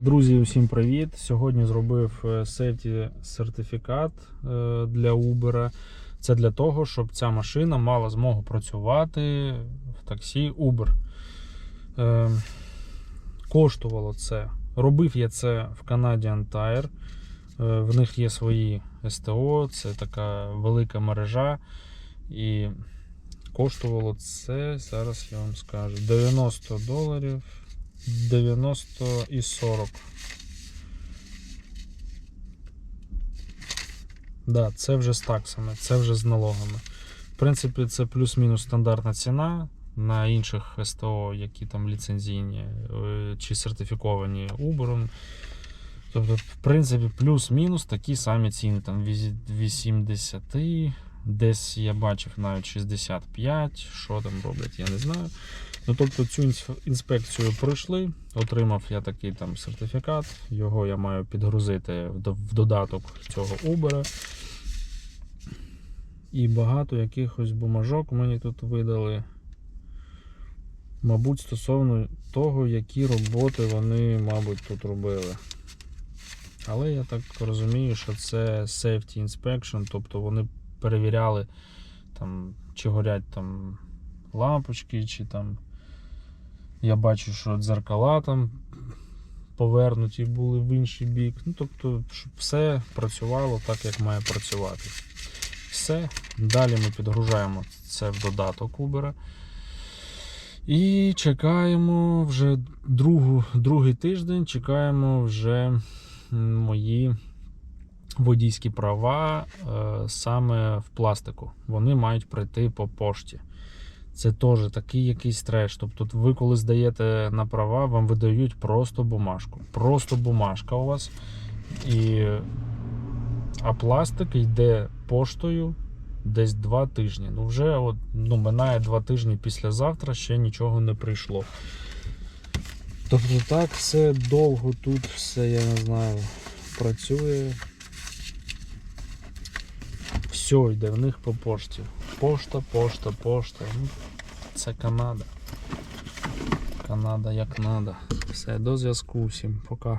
Друзі, усім привіт! Сьогодні зробив safety сертифікат е, для Uber. Це для того, щоб ця машина мала змогу працювати в таксі Uber. Е, Коштувало це. Робив я це в Canadian Tire. Е, В них є свої СТО, це така велика мережа. І коштувало це, зараз я вам скажу, 90 доларів. 90 і 40. Да, це вже з таксами, це вже з налогами. В принципі, це плюс-мінус стандартна ціна на інших СТО, які там ліцензійні е, чи сертифіковані Uber. Тобто, в принципі, плюс-мінус такі самі ціни, там 80, десь я бачив навіть 65, що там роблять, я не знаю. Ну, тобто цю інспекцію пройшли, отримав я такий там сертифікат, його я маю підгрузити в додаток цього Uber. І багато якихось бумажок мені тут видали. Мабуть, стосовно того, які роботи вони, мабуть, тут робили. Але я так розумію, що це safety inspection, тобто вони перевіряли, там, чи горять там лампочки, чи там. Я бачу, що дзеркала там повернуті були в інший бік. Ну, тобто, щоб все працювало так, як має працювати. Все. Далі ми підгружаємо це в додаток Uber. І чекаємо вже другу, другий тиждень, чекаємо вже мої водійські права е, саме в пластику. Вони мають прийти по пошті. Це теж такий якийсь треш. Тобто, ви коли здаєте на права, вам видають просто бумажку. Просто бумажка у вас. І... А пластик йде поштою десь два тижні. Ну, вже от, ну, минає два тижні післязавтра, ще нічого не прийшло. Тобто так все довго тут все, я не знаю, працює. Все йде в них по пошті. Пошта, пошта, пошта. Ну, це Канада. Канада як надо. Все, до зв'язку всім. Пока.